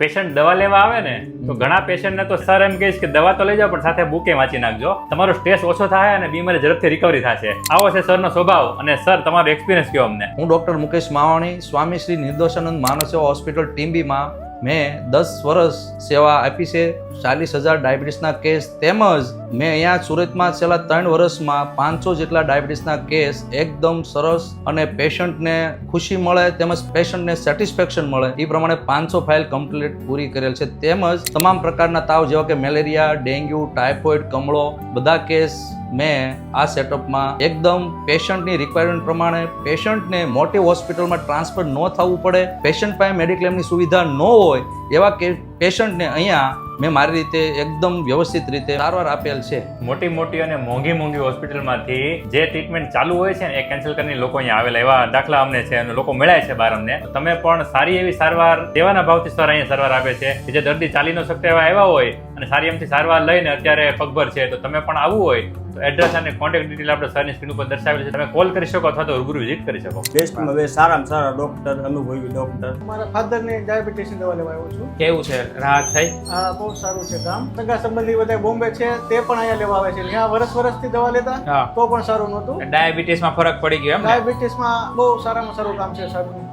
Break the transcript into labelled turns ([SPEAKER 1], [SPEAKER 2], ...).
[SPEAKER 1] Patient દવા લેવા આવે ને તો ઘણા પેશન્ટને તો સર એમ કહીશ કે દવા તો લઈ જાઓ પણ સાથે બુકે વાંચી નાખજો. તમારો સ્ટ્રેસ ઓછો થાય અને બીમારી ઝડપથી રિકવરી થશે. આવો છે સરનો સ્વભાવ અને સર તમારો એક્સપિરિયન્સ કયો અમને?
[SPEAKER 2] હું ડૉક્ટર મુકેશ માવાણી સ્વામી શ્રી નિર્દોષાનંદ માનવ સેવા હોસ્પિટલ ટીમ્બીમાં મેં દસ વર્ષ સેવા આપી છે, ચાલીસ હજાર ડાયાબિટીસના કેસ તેમજ મેં અહીંયા સુરતમાં છેલ્લા ત્રણ વર્ષમાં પાંચસો જેટલા ડાયાબિટીસના કેસ એકદમ સરસ અને પેશન્ટને ખુશી મળે તેમજ પેશન્ટને સેટિસ્ફેક્શન મળે. એ પ્રમાણે પાંચસો ફાઇલ કમ્પ્લીટ પૂરી કરેલ છે. તેમજ તમામ પ્રકારના તાવ જેવા કે મેલેરિયા, ડેન્ગ્યુ, ટાઇફોઇડ, કમળો, બધા કેસ મેં આ સેટઅપમાં એકદમ પેશન્ટની રિક્વાયરમેન્ટ પ્રમાણે પેશન્ટને મોટી હોસ્પિટલમાં ટ્રાન્સફર ન થવું પડે પેશન્ટ પાસે મેડિક્લેમની સુવિધા ન હોય, એવા કે પેશન્ટને અહીંયા મેં મારી રીતે એકદમ વ્યવસ્થિત રીતે સારવાર આપેલ છે.
[SPEAKER 1] મોટી મોટી અને મોંઘી મોંઘી હોસ્પિટલમાંથી જે ટ્રીટમેન્ટ ચાલુ હોય છે ને, એ કેન્સલ કરીને લોકો અહીંયા આવેલા, એવા દાખલા અમને છે અને લોકો મળ્યા છે બહાર અમને. તમે પણ સારી એવી સારવાર, દેવાના ભાવથી સર અહીંયા સારવાર આપે છે, કે જે દર્દી ચાલી ન શકતા એવા આવ્યા હોય અને સારી એમથી સારવાર લઈને અત્યારે પગભર છે, તો તમે પણ આવવું હોય. એડ્રેસ અને કોન્ટેક્ટ ડિટેલ આપણે સરની સ્ક્રીન ઉપર દર્શાવેલ છે. તમે કોલ કરી શકો અથવા તો રૂબરૂ વિઝિટ કરી શકો.
[SPEAKER 3] બેસ્ટમાં બેસ્ટ સારામાં સારા ડોક્ટર અનુભવી ડોક્ટર
[SPEAKER 4] મારા ફાધરની ડાયાબિટીસની દવા લેવા આવ્યો છું.
[SPEAKER 5] કેવું છે? રાહત થઈ?
[SPEAKER 4] હા બહુ સારું છે કામ સગા સંબંધી બધા બોમ્બે છે તે પણ અહીંયા લેવા આવે છે. ત્યાં વર્ષ વર્ષથી દવા લેતા તો પણ સારું નહોતું.
[SPEAKER 5] ડાયાબિટીસમાં ફરક પડી ગયો એમ
[SPEAKER 4] ડાયાબિટીસમાં બહુ સારામાં સારું કામ છે સારું